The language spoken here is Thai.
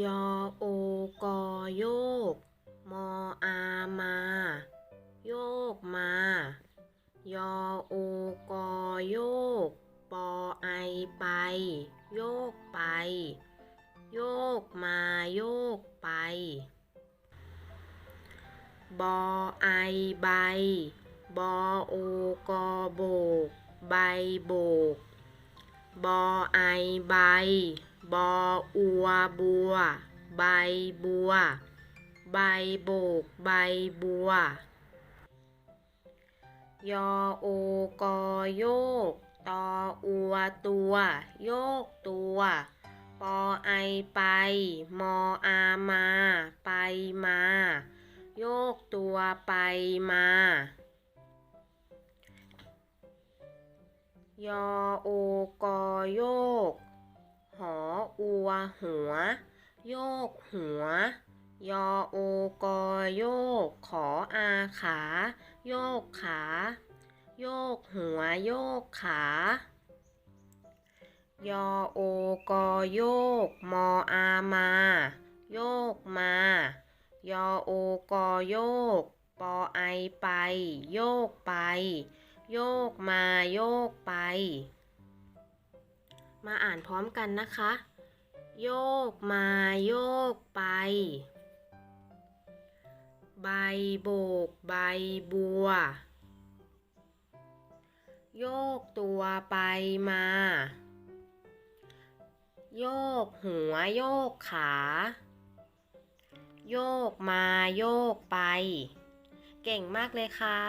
ยอโอกอโยก มออามา โยกมา ยอโอกอโยก ปอไอไป โยกไป โยกมาโยกไป บอไอใบ บอโอกอโบก ใบโบก บอไอใบ บออัวบัว ใบบัว ใบโบก ใบบัวยอโอกอโยก ตออัวตัว โยกตัวปอไอไป มออามา ไปมา โยกตัวไปมายอโอกอโยก อัวหัว โยกหัว ยอโอกอโยก ขออาขา โยกขา โยกหัว โยกขายอโอกอโยก มออามา โยกมา ยอโอกอโยก ปอไอไป โยกไป โยกมาโยกไป มาอ่านพร้อมกันนะคะ โยกมาโยกไป ใบโบกใบบัว โยกตัวไปมา โยกหัวโยกขา โยกมาโยกไป เก่งมากเลยค่ะ